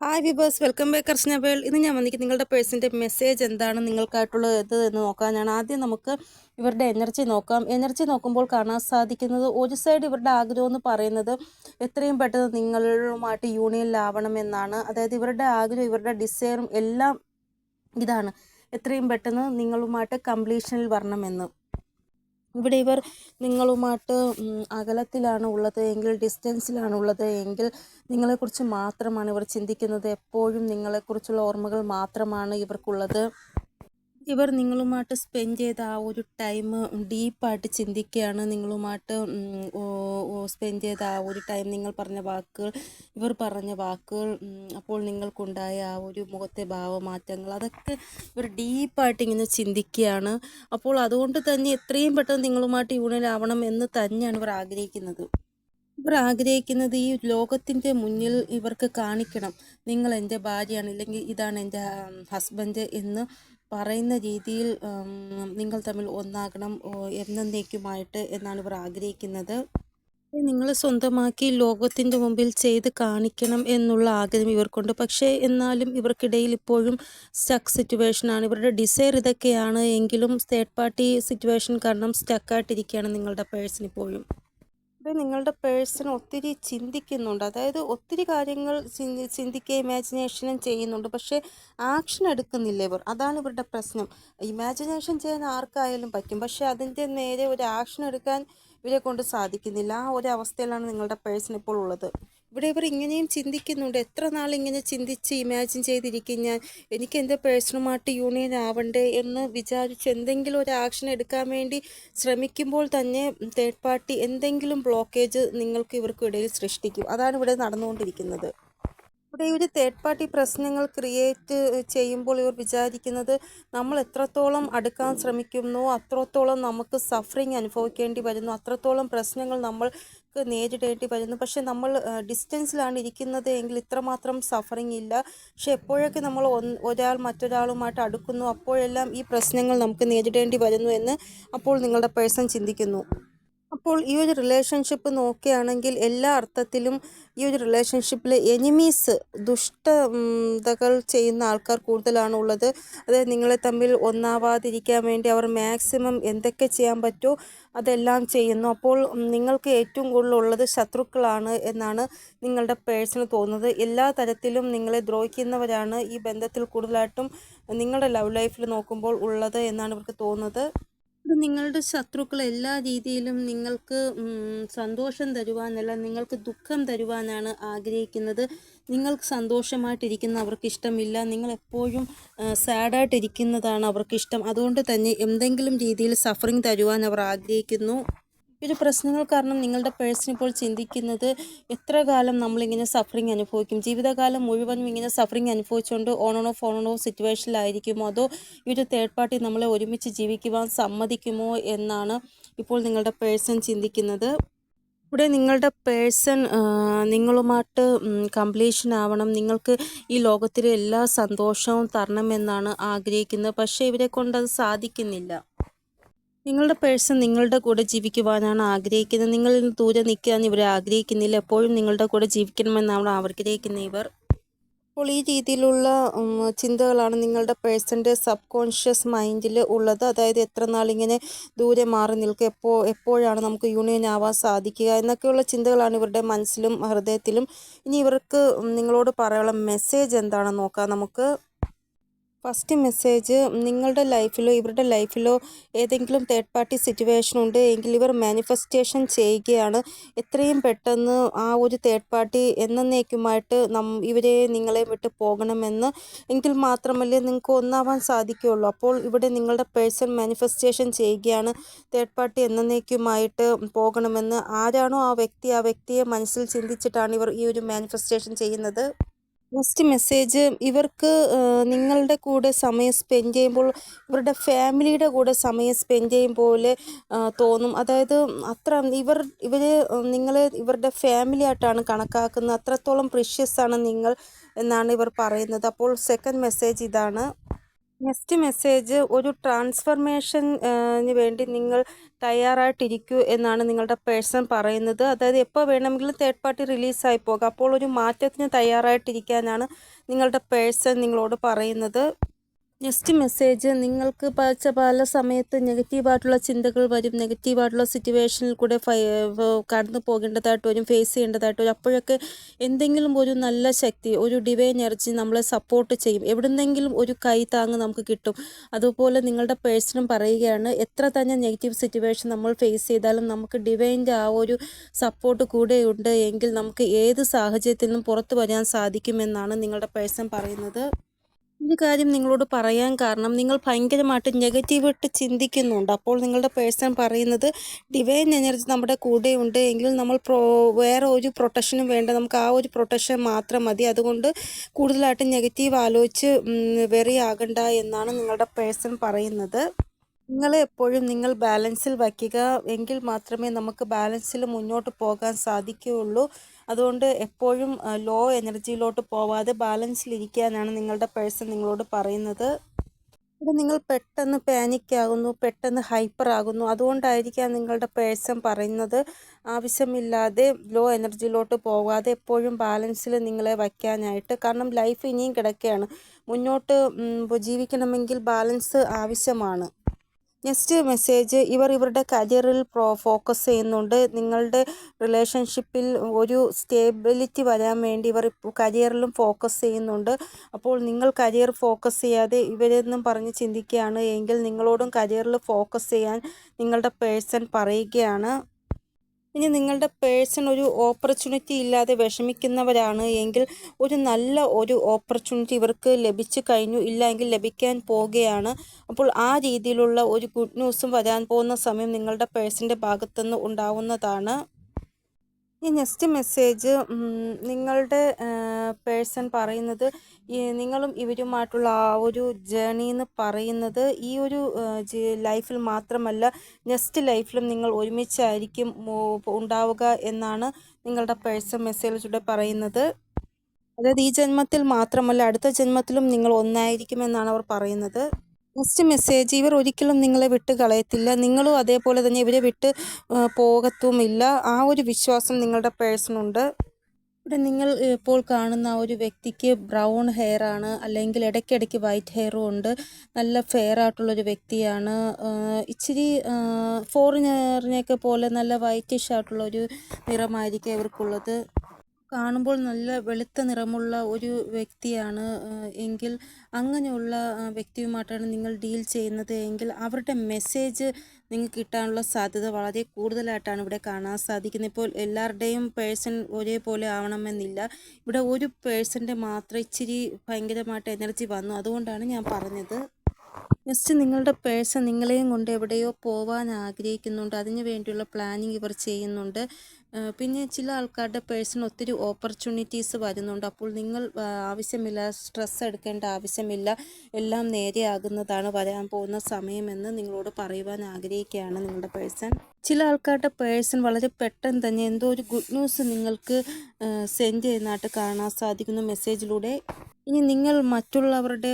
Hi vibers welcome back അർച്ചനബേൾ ഇന്ന് ഞാൻ വന്നിരിക്കുന്നത് നിങ്ങളുടെ പേഴ്സിന്റെ മെസ്സേജ് എന്താണ് നിങ്ങൾക്കായിട്ടുള്ളത് എന്ന് നോക്കാനാണ് ആദ്യം നമുക്ക് ഇവരുടെ എനർജി നോക്കാം. എനർജി നോക്കുമ്പോൾ കാണാൻ സാധിക്കുന്നത് ഒരു സൈഡ് ഇവരുടെ ആഗ്രഹം എന്ന് പറയുന്നത് എത്രയും പെട്ടെന്ന് നിങ്ങളുമായിട്ട് യൂണിയനിലാവണമെന്നാണ് അതായത് ഇവരുടെ ആഗ്രഹം ഇവരുടെ ഡിസയറും എല്ലാം ഇതാണ്. എത്രയും പെട്ടെന്ന് നിങ്ങളുമായിട്ട് കംപ്ലീഷനിൽ വരണമെന്ന്. ഇവിടെ ഇവർ നിങ്ങളുമായിട്ട് അകലത്തിലാണ് ഉള്ളത് എങ്കിൽ ഡിസ്റ്റൻസിലാണ് ഉള്ളത് എങ്കിൽ നിങ്ങളെക്കുറിച്ച് മാത്രമാണ് ഇവർ ചിന്തിക്കുന്നത്. എപ്പോഴും നിങ്ങളെക്കുറിച്ചുള്ള ഓർമ്മകൾ മാത്രമാണ് ഇവർക്കുള്ളത്. ഇവർ നിങ്ങളുമായിട്ട് സ്പെൻഡ് ചെയ്ത ആ ഒരു ടൈം ഡീപ്പായിട്ട് ചിന്തിക്കുകയാണ്. നിങ്ങളുമായിട്ട് സ്പെൻഡ് ചെയ്ത ആ ഒരു ടൈം നിങ്ങൾ പറഞ്ഞ വാക്കുകൾ ഇവർ പറഞ്ഞ വാക്കുകൾ അപ്പോൾ നിങ്ങൾക്കുണ്ടായ ആ ഒരു മുഖത്തെ ഭാവമാറ്റങ്ങൾ അതൊക്കെ ഇവർ ഡീപ്പായിട്ട് ഇങ്ങനെ ചിന്തിക്കുകയാണ്. അപ്പോൾ അതുകൊണ്ട് തന്നെ എത്രയും പെട്ടെന്ന് നിങ്ങളുമായിട്ട് യൂണിയനാവണം എന്ന് തന്നെയാണ് ഇവർ ആഗ്രഹിക്കുന്നത്. ഇവർ ആഗ്രഹിക്കുന്നത് ഈ ലോകത്തിന്റെ മുന്നിൽ ഇവർക്ക് കാണിക്കണം. നിങ്ങൾ എന്റെ ഭാര്യയാണ് ഇല്ലെങ്കിൽ ഇതാണ് എന്റെ ഹസ്ബൻഡ് എന്ന് പറയുന്ന രീതിയിൽ നിങ്ങൾ തമ്മിൽ ഒന്നാകണം എന്നേക്കുമായിട്ട് എന്നാണ് ഇവർ ആഗ്രഹിക്കുന്നത്. നിങ്ങൾ സ്വന്തമാക്കി ലോകത്തിന്റെ മുമ്പിൽ ചെയ്ത് കാണിക്കണം എന്നുള്ള ആഗ്രഹം ഇവർക്കുണ്ട്. പക്ഷേ എന്നാലും ഇവർക്കിടയിൽ ഇപ്പോഴും സ്റ്റക്ക് സിറ്റുവേഷനാണ്. ഇവരുടെ ഡിസയർ ഇതൊക്കെയാണ്. എങ്കിലും തേർഡ് പാർട്ടി സിറ്റുവേഷൻ കാരണം സ്റ്റക്കായിട്ടിരിക്കുകയാണ് നിങ്ങളുടെ പേഴ്സൺ ഇപ്പോഴും. ഇത് നിങ്ങളുടെ പേഴ്സൺ ഒത്തിരി ചിന്തിക്കുന്നുണ്ട്. അതായത് ഒത്തിരി കാര്യങ്ങൾ ചിന്തി ചിന്തിക്കുക ഇമാജിനേഷനും ചെയ്യുന്നുണ്ട്. പക്ഷേ ആക്ഷൻ എടുക്കുന്നില്ല ഇവർ? അതാണ് ഇവരുടെ പ്രശ്നം. ഇമാജിനേഷൻ ചെയ്യാൻ ആർക്കായാലും പറ്റും. പക്ഷേ അതിന്റെ നേരെ ഒരു ആക്ഷൻ എടുക്കാൻ ഇവരെ കൊണ്ട് സാധിക്കുന്നില്ല. ആ ഒരു അവസ്ഥയിലാണ് നിങ്ങളുടെ പേഴ്സൺ ഇപ്പോൾ ഉള്ളത്. ഇവിടെ ഇവർ ഇങ്ങനെയും ചിന്തിക്കുന്നുണ്ട്. എത്ര നാൾ ഇങ്ങനെ ചിന്തിച്ച് ഇമാജിൻ ചെയ്തിരിക്കും ഞാൻ? എനിക്ക് എന്റെ പേഴ്സണുമായിട്ട് യൂണിയൻ ആവണ്ടേ എന്ന് വിചാരിച്ച് എന്തെങ്കിലും ഒരു ആക്ഷൻ എടുക്കാൻ വേണ്ടി ശ്രമിക്കുമ്പോൾ തന്നെ തേർഡ് പാർട്ടി എന്തെങ്കിലും ബ്ലോക്കേജ് നിങ്ങൾക്ക് ഇവർക്ക് ഇടയിൽ സൃഷ്ടിക്കും. അതാണ് ഇവിടെ നടന്നുകൊണ്ടിരിക്കുന്നത്. ഇവിടെ ഒരു തേർഡ് പാർട്ടി പ്രശ്നങ്ങൾ ക്രിയേറ്റ് ചെയ്യുമ്പോൾ ഇവർ വിചാരിക്കുന്നത് നമ്മൾ എത്രത്തോളം അടുക്കാൻ ശ്രമിക്കുന്നു അത്രത്തോളം നമുക്ക് സഫറിങ് അനുഭവിക്കേണ്ടി വരുന്നു അത്രത്തോളം പ്രശ്നങ്ങൾ നമ്മൾക്ക് നേരിടേണ്ടി വരുന്നു. പക്ഷെ നമ്മൾ ഡിസ്റ്റൻസിലാണ് ഇരിക്കുന്നത് എങ്കിൽ ഇത്രമാത്രം സഫറിങ് ഇല്ല. പക്ഷെ എപ്പോഴൊക്കെ നമ്മൾ ഒരാൾ മറ്റൊരാളുമായിട്ട് അടുക്കുന്നു അപ്പോഴെല്ലാം ഈ പ്രശ്നങ്ങൾ നമുക്ക് നേരിടേണ്ടി വരുന്നു എന്ന് അപ്പോൾ നിങ്ങളുടെ പേഴ്സൺ ചിന്തിക്കുന്നു. അപ്പോൾ ഈ ഒരു റിലേഷൻഷിപ്പ് നോക്കുകയാണെങ്കിൽ എല്ലാ അർത്ഥത്തിലും ഈ ഒരു റിലേഷൻഷിപ്പിൽ എനിമീസ് ദുഷ്ടതകൾ ചെയ്യുന്ന ആൾക്കാർ കൂടുതലാണ് ഉള്ളത്. അതായത് നിങ്ങളെ തമ്മിൽ ഒന്നാവാതിരിക്കാൻ വേണ്ടി അവർ മാക്സിമം എന്തൊക്കെ ചെയ്യാൻ പറ്റുമോ അതെല്ലാം ചെയ്യുന്നു. അപ്പോൾ നിങ്ങൾക്ക് ഏറ്റവും കൂടുതൽ ഉള്ളത് ശത്രുക്കളാണ് എന്നാണ് നിങ്ങളുടെ പേഴ്സണ് തോന്നുന്നത്. എല്ലാ തരത്തിലും നിങ്ങളെ ദ്രോഹിക്കുന്നവരാണ് ഈ ബന്ധത്തിൽ കൂടുതലായിട്ടും നിങ്ങളുടെ ലവ് ലൈഫിൽ നോക്കുമ്പോൾ ഉള്ളത് എന്നാണ് ഇവർക്ക് തോന്നുന്നത്. നിങ്ങളുടെ ശത്രുക്കൾ എല്ലാ രീതിയിലും നിങ്ങൾക്ക് സന്തോഷം തരുവാനല്ല നിങ്ങൾക്ക് ദുഃഖം തരുവാനാണ് ആഗ്രഹിക്കുന്നത്. നിങ്ങൾക്ക് സന്തോഷമായിട്ടിരിക്കുന്ന അവർക്ക് ഇഷ്ടമില്ല നിങ്ങൾ എപ്പോഴും സാഡായിട്ടിരിക്കുന്നതാണ് അവർക്ക് ഇഷ്ടം അതുകൊണ്ട് തന്നെ എന്തെങ്കിലും രീതിയിൽ സഫറിങ് തരുവാൻ അവർ ആഗ്രഹിക്കുന്നു. ഒരു പ്രശ്നങ്ങൾ കാരണം നിങ്ങളുടെ പേഴ്സൺ ഇപ്പോൾ ചിന്തിക്കുന്നത് എത്ര കാലം നമ്മളിങ്ങനെ സഫറിങ് അനുഭവിക്കും? ജീവിതകാലം മുഴുവനും ഇങ്ങനെ suffering അനുഭവിച്ചുകൊണ്ട് on on off on on off സിറ്റുവേഷനിലായിരിക്കുമോ അതോ ഈ ഒരു തേർഡ് പാർട്ടി നമ്മളെ ഒരുമിച്ച് ജീവിക്കുവാൻ സമ്മതിക്കുമോ എന്നാണ് ഇപ്പോൾ നിങ്ങളുടെ പേഴ്സൺ ചിന്തിക്കുന്നത്. ഇവിടെ നിങ്ങളുടെ പേഴ്സൺ നിങ്ങളുമായിട്ട് കംപ്ലീഷൻ ആവണം. നിങ്ങൾക്ക് ഈ ലോകത്തിലെ എല്ലാ സന്തോഷവും തരണമെന്നാണ് ആഗ്രഹിക്കുന്നത്. പക്ഷേ ഇവരെ കൊണ്ട് അത് സാധിക്കുന്നില്ല. നിങ്ങളുടെ പേഴ്സൺ നിങ്ങളുടെ കൂടെ ജീവിക്കുവാനാണ് ആഗ്രഹിക്കുന്നത്. നിങ്ങളിൽ നിന്ന് ദൂരെ നിൽക്കാൻ ഇവർ ആഗ്രഹിക്കുന്നില്ല. എപ്പോഴും നിങ്ങളുടെ കൂടെ ജീവിക്കണമെന്നാണ് ആഗ്രഹിക്കുന്ന ഇവർ. അപ്പോൾ ഈ രീതിയിലുള്ള ചിന്തകളാണ് നിങ്ങളുടെ പേഴ്സന്റെ സബ് കോൺഷ്യസ് മൈൻഡിൽ ഉള്ളത്. അതായത് എത്ര നാളിങ്ങനെ ദൂരെ മാറി നിൽക്കുക എപ്പോൾ എപ്പോഴാണ് നമുക്ക് യൂണിയൻ ആവാൻ സാധിക്കുക എന്നൊക്കെയുള്ള ചിന്തകളാണ് ഇവരുടെ മനസ്സിലും ഹൃദയത്തിലും. ഇനി ഇവർക്ക് നിങ്ങളോട് പറയാനുള്ള മെസ്സേജ് എന്താണെന്ന് നോക്കാം നമുക്ക്. ഫസ്റ്റ് മെസ്സേജ് നിങ്ങളുടെ ലൈഫിലോ ഇവരുടെ ലൈഫിലോ ഏതെങ്കിലും തേർഡ് പാർട്ടി സിറ്റുവേഷൻ ഉണ്ട് എങ്കിൽ ഇവർ മാനിഫെസ്റ്റേഷൻ ചെയ്യുകയാണ്. എത്രയും പെട്ടെന്ന് ആ ഒരു തേർഡ് പാർട്ടി എന്നേക്കുമായിട്ട് നം ഇവരെ നിങ്ങളെ വിട്ട് പോകണമെന്ന് എങ്കിൽ മാത്രമല്ലേ നിങ്ങൾക്ക് ഒന്നാവാൻ സാധിക്കുകയുള്ളൂ. അപ്പോൾ ഇവിടെ നിങ്ങളുടെ പേഴ്സൺ മാനിഫെസ്റ്റേഷൻ ചെയ്യുകയാണ്. തേർഡ് പാർട്ടി എന്നേക്കുമായിട്ട് പോകണമെന്ന് ആരാണോ ആ വ്യക്തി ആ വ്യക്തിയെ മനസ്സിൽ ചിന്തിച്ചിട്ടാണ് ഇവർ ഈ ഒരു മാനിഫെസ്റ്റേഷൻ ചെയ്യുന്നത്. ഫസ്റ്റ് മെസ്സേജ് ഇവർക്ക് നിങ്ങളുടെ കൂടെ സമയം സ്പെൻഡ് ചെയ്യുമ്പോൾ ഇവരുടെ ഫാമിലിയുടെ കൂടെ സമയം സ്പെൻഡ് ചെയ്യും പോലെ തോന്നും. അതായത് അത്ര ഇവർ ഇവർ നിങ്ങളെ ഇവരുടെ ഫാമിലി ആയിട്ടാണ് കണക്കാക്കുന്നത്. അത്രത്തോളം പ്രിഷ്യസ് ആണ് നിങ്ങൾ എന്നാണ് ഇവർ പറയുന്നത്. അപ്പോൾ സെക്കൻഡ് മെസ്സേജ് ഇതാണ്. നെക്സ്റ്റ് മെസ്സേജ് ഒരു ട്രാൻസ്ഫർമേഷന് വേണ്ടി നിങ്ങൾ തയ്യാറായിട്ടിരിക്കൂ എന്നാണ് നിങ്ങളുടെ പേഴ്സൺ പറയുന്നത്. അതായത് എപ്പോൾ വേണമെങ്കിലും തേർഡ് പാർട്ടി റിലീസായി പോകാം. അപ്പോൾ ഒരു മാറ്റത്തിന് തയ്യാറായിട്ടിരിക്കാനാണ് നിങ്ങളുടെ പേഴ്സൺ നിങ്ങളോട് പറയുന്നത്. നെക്സ്റ്റ് മെസ്സേജ് നിങ്ങൾക്ക് പച്ച പല സമയത്ത് നെഗറ്റീവായിട്ടുള്ള ചിന്തകൾ വരും. നെഗറ്റീവായിട്ടുള്ള സിറ്റുവേഷനിൽ കൂടെ കടന്നു പോകേണ്ടതായിട്ട് വരും ഫേസ് ചെയ്യേണ്ടതായിട്ട് വരും. അപ്പോഴൊക്കെ എന്തെങ്കിലും ഒരു നല്ല ശക്തി ഒരു ഡിവൈൻ എനർജി നമ്മളെ സപ്പോർട്ട് ചെയ്യും. എവിടുന്നെങ്കിലും ഒരു കൈ താങ്ങ് നമുക്ക് കിട്ടും. അതുപോലെ നിങ്ങളുടെ പേഴ്സണും പറയുകയാണ് എത്ര തന്നെ നെഗറ്റീവ് സിറ്റുവേഷൻ നമ്മൾ ഫേസ് ചെയ്താലും നമുക്ക് ഡിവൈന്റെ ആ ഒരു സപ്പോർട്ട് കൂടെ ഉണ്ട് എങ്കിൽ നമുക്ക് ഏത് സാഹചര്യത്തിൽ നിന്നും പുറത്തു വരാൻ സാധിക്കുമെന്നാണ് നിങ്ങളുടെ പേഴ്സൺ പറയുന്നത്. ഒരു കാര്യം നിങ്ങളോട് പറയാൻ കാരണം നിങ്ങൾ ഭയങ്കരമായിട്ട് നെഗറ്റീവായിട്ട് ചിന്തിക്കുന്നുണ്ട്. അപ്പോൾ നിങ്ങളുടെ പേഴ്സൺ പറയുന്നത് ഡിവൈൻ എനർജി നമ്മുടെ കൂടെ ഉണ്ട്. എങ്കിൽ നമ്മൾ പ്രോ വേറെ ഒരു പ്രൊട്ടക്ഷനും വേണ്ട. നമുക്ക് ആ ഒരു പ്രൊട്ടക്ഷൻ മാത്രം മതി. അതുകൊണ്ട് കൂടുതലായിട്ട് നെഗറ്റീവ് ആലോചിച്ച് വെറി ആകണ്ട എന്നാണ് നിങ്ങളുടെ പേഴ്സൺ പറയുന്നത്. നിങ്ങളെ എപ്പോഴും നിങ്ങൾ ബാലൻസിൽ വയ്ക്കുക. എങ്കിൽ മാത്രമേ നമുക്ക് ബാലൻസിൽ മുന്നോട്ട് പോകാൻ സാധിക്കുകയുള്ളൂ. അതുകൊണ്ട് എപ്പോഴും ലോ എനർജിയിലോട്ട് പോവാതെ ബാലൻസിൽ ഇരിക്കാനാണ് നിങ്ങളുടെ പേഴ്സൺ നിങ്ങളോട് പറയുന്നത്. ഇവിടെ നിങ്ങൾ പെട്ടെന്ന് പാനിക് ആകുന്നു പെട്ടെന്ന് ഹൈപ്പർ ആകുന്നു. അതുകൊണ്ടായിരിക്കാം നിങ്ങളുടെ പേഴ്സൺ പറയുന്നത്. ആവശ്യമില്ലാതെ ലോ എനർജിയിലോട്ട് പോകാതെ എപ്പോഴും ബാലൻസിൽ നിങ്ങളെ വയ്ക്കാനായിട്ട്. കാരണം ലൈഫ് ഇനിയും കിടക്കുകയാണ്. മുന്നോട്ട് ജീവിക്കണമെങ്കിൽ ബാലൻസ് ആവശ്യമാണ്. നെക്സ്റ്റ് മെസ്സേജ് ഇവർ ഇവരുടെ കരിയറിൽ പ്രോ ഫോക്കസ് ചെയ്യുന്നുണ്ട്. നിങ്ങളുടെ റിലേഷൻഷിപ്പിൽ ഒരു സ്റ്റേബിലിറ്റി വരാൻ വേണ്ടി ഇവർ കരിയറിലും ഫോക്കസ് ചെയ്യുന്നുണ്ട്. അപ്പോൾ നിങ്ങൾ കരിയർ ഫോക്കസ് ചെയ്യാതെ ഇവരെന്നും പറഞ്ഞ് ചിന്തിക്കുകയാണ്. എങ്കിൽ നിങ്ങളോടും കരിയറിൽ ഫോക്കസ് ചെയ്യാൻ നിങ്ങളുടെ പേഴ്സൺ പറയുകയാണ്. ഇനി നിങ്ങളുടെ പേഴ്സൺ ഒരു ഓപ്പർച്യൂണിറ്റി ഇല്ലാതെ വിഷമിക്കുന്നവരാണ് എങ്കിൽ ഒരു നല്ല ഒരു ഓപ്പർച്യൂണിറ്റി ഇവർക്ക് ലഭിച്ചു കഴിഞ്ഞു ഇല്ലെങ്കിൽ ലഭിക്കാൻ പോവുകയാണ് അപ്പോൾ ആ രീതിയിലുള്ള ഒരു ഗുഡ് ന്യൂസും വരാൻ പോകുന്ന സമയം നിങ്ങളുടെ പേഴ്സന്റെ ഭാഗത്തുനിന്ന് ഉണ്ടാവുന്നതാണ്. ഈ നെക്സ്റ്റ് മെസ്സേജ് നിങ്ങളുടെ പേഴ്സൺ പറയുന്നത് നിങ്ങളും ഇവരുമായിട്ടുള്ള ആ ഒരു ജേണി എന്ന് പറയുന്നത് ഈ ഒരു ലൈഫിൽ മാത്രമല്ല നെക്സ്റ്റ് ലൈഫിലും നിങ്ങൾ ഒരുമിച്ചായിരിക്കും ഉണ്ടാവുക എന്നാണ് നിങ്ങളുടെ പേഴ്സൺ മെസ്സേജിലൂടെ പറയുന്നത്. അതായത് ഈ ജന്മത്തിൽ മാത്രമല്ല അടുത്ത ജന്മത്തിലും നിങ്ങൾ ഒന്നായിരിക്കുമെന്നാണ് അവർ പറയുന്നത്. നെക്സ്റ്റ് മെസ്സേജ് ഇവർ ഒരിക്കലും നിങ്ങളെ വിട്ട് കളയത്തില്ല. നിങ്ങളും അതേപോലെ തന്നെ ഇവരെ വിട്ട് പോകത്തുമില്ല. ആ ഒരു വിശ്വാസം നിങ്ങളുടെ പേഴ്സണുണ്ട് ഇവിടെ നിങ്ങൾ ഇപ്പോൾ കാണുന്ന ആ ഒരു വ്യക്തിക്ക് ബ്രൗൺ ഹെയർ ആണ് അല്ലെങ്കിൽ ഇടയ്ക്കിടയ്ക്ക് വൈറ്റ് ഹെയറും ഉണ്ട്. നല്ല ഫെയർ ആയിട്ടുള്ളൊരു വ്യക്തിയാണ്. ഇച്ചിരി ഫോറിനറിനെയൊക്കെ പോലെ നല്ല വൈറ്റിഷ് ആയിട്ടുള്ളൊരു നിറമായിരിക്കും ഇവർക്കുള്ളത്. കാണുമ്പോൾ നല്ല വെളുത്ത നിറമുള്ള ഒരു വ്യക്തിയാണ് എങ്കിൽ അങ്ങനെയുള്ള വ്യക്തിയുമായിട്ടാണ് നിങ്ങൾ ഡീൽ ചെയ്യുന്നത് എങ്കിൽ അവരുടെ മെസ്സേജ് നിങ്ങൾക്ക് കിട്ടാനുള്ള സാധ്യത വളരെ കൂടുതലായിട്ടാണ് ഇവിടെ കാണാൻ സാധിക്കുന്നത്. ഇപ്പോൾ എല്ലാവരുടെയും പേഴ്സൺ ഒരേപോലെ ആവണമെന്നില്ല. ഇവിടെ ഒരു പേഴ്സന്റെ മാത്രം ഇച്ചിരി ഭയങ്കരമായിട്ട് എനർജി വന്നു. അതുകൊണ്ടാണ് ഞാൻ പറഞ്ഞത്. ജസ്റ്റ് നിങ്ങളുടെ പേഴ്സൺ നിങ്ങളെയും കൊണ്ട് എവിടെയോ പോവാൻ ആഗ്രഹിക്കുന്നുണ്ട്. അതിന് വേണ്ടിയുള്ള പ്ലാനിങ് ഇവർ ചെയ്യുന്നുണ്ട്. പിന്നെ ചില ആൾക്കാരുടെ പേഴ്സൺ ഒത്തിരി ഓപ്പർച്യൂണിറ്റീസ് വരുന്നുണ്ട്. അപ്പോൾ നിങ്ങൾ ആവശ്യമില്ല സ്ട്രെസ് എടുക്കേണ്ട ആവശ്യമില്ല. എല്ലാം നേരെയാകുന്നതാണ് വരാൻ പോകുന്ന സമയമെന്ന് നിങ്ങളോട് പറയുവാൻ ആഗ്രഹിക്കുകയാണ് നിങ്ങളുടെ പേഴ്സൺ. ചില ആൾക്കാരുടെ പേഴ്സൺ വളരെ പെട്ടെന്ന് തന്നെ എന്തോ ഒരു ഗുഡ് ന്യൂസ് നിങ്ങൾക്ക് സെൻഡ് ചെയ്യുന്നതായിട്ട് കാണാൻ സാധിക്കുന്നു മെസ്സേജിലൂടെ. ഇനി നിങ്ങൾ മറ്റുള്ളവരുടെ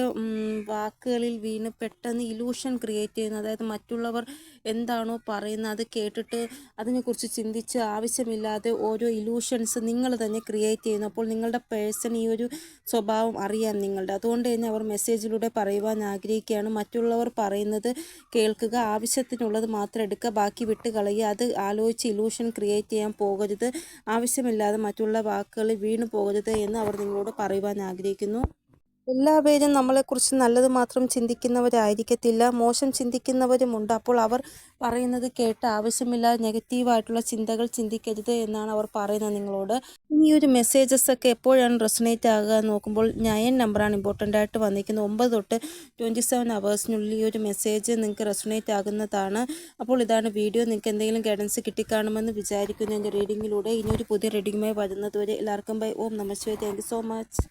വാക്കുകളിൽ വീണ് പെട്ടെന്ന് ഇലൂഷൻ ക്രിയേറ്റ് ചെയ്യുന്നത്. അതായത് മറ്റുള്ളവർ എന്താണോ പറയുന്നത് അത് കേട്ടിട്ട് അതിനെക്കുറിച്ച് ചിന്തിച്ച് ആവശ്യമില്ലാതെ ഓരോ ഇലൂഷൻസ് നിങ്ങൾ തന്നെ ക്രിയേറ്റ് ചെയ്യുന്നു. അപ്പോൾ നിങ്ങളുടെ പേഴ്സൺ ഈ ഒരു സ്വഭാവം അറിയാം നിങ്ങളുടെ. അതുകൊണ്ട് തന്നെ അവർ മെസ്സേജിലൂടെ പറയുവാൻ ആഗ്രഹിക്കുകയാണ്. മറ്റുള്ളവർ പറയുന്നത് കേൾക്കുക ആവശ്യത്തിനുള്ളത് മാത്രം എടുക്കുക ബാക്കി വിട്ട് കളയുക. അത് ആലോചിച്ച് ഇലൂഷൻ ക്രിയേറ്റ് ചെയ്യാൻ പോകരുത്. ആവശ്യമില്ലാതെ മറ്റുള്ള വാക്കുകൾ വീണു പോകരുത് എന്ന് അവർ നിങ്ങളോട് പറയുവാൻ ആഗ്രഹിക്കുന്നു. എല്ലാവരും നമ്മളെക്കുറിച്ച് നല്ലത് മാത്രം ചിന്തിക്കുന്നവരായിരിക്കത്തില്ല. മോശം ചിന്തിക്കുന്നവരുമുണ്ട്. അപ്പോൾ അവർ പറയുന്നത് കേട്ട് ആവശ്യമില്ലാതെ നെഗറ്റീവായിട്ടുള്ള ചിന്തകൾ ചിന്തിക്കരുത് എന്നാണ് അവർ പറയുന്നത് നിങ്ങളോട്. ഈ ഒരു മെസ്സേജസ് ഒക്കെ എപ്പോഴാണ് റെസണേറ്റ് ആകുക നോക്കുമ്പോൾ നയൻ നമ്പറാണ് ഇമ്പോർട്ടന്റ് ആയിട്ട് വന്നിരിക്കുന്നത്. ഒമ്പത് തൊട്ട് ട്വന്റി സെവൻ അവേഴ്സിനുള്ളിൽ ഈ ഒരു മെസ്സേജ് നിങ്ങൾക്ക് റെസണേറ്റ് ആകുന്നതാണ് അപ്പോൾ ഇതാണ് വീഡിയോ. നിങ്ങൾക്ക് എന്തെങ്കിലും ഗൈഡൻസ് കിട്ടിക്കാണുമെന്ന് വിചാരിക്കുന്നു എന്റെ റീഡിങ്ങിലൂടെ. ഇനി ഒരു പുതിയ റീഡിങ്ങുമായി വരുന്നതുവരെ എല്ലാവർക്കും ബൈ. ഓം നമസ്തേ താങ്ക് സോ മച്ച്.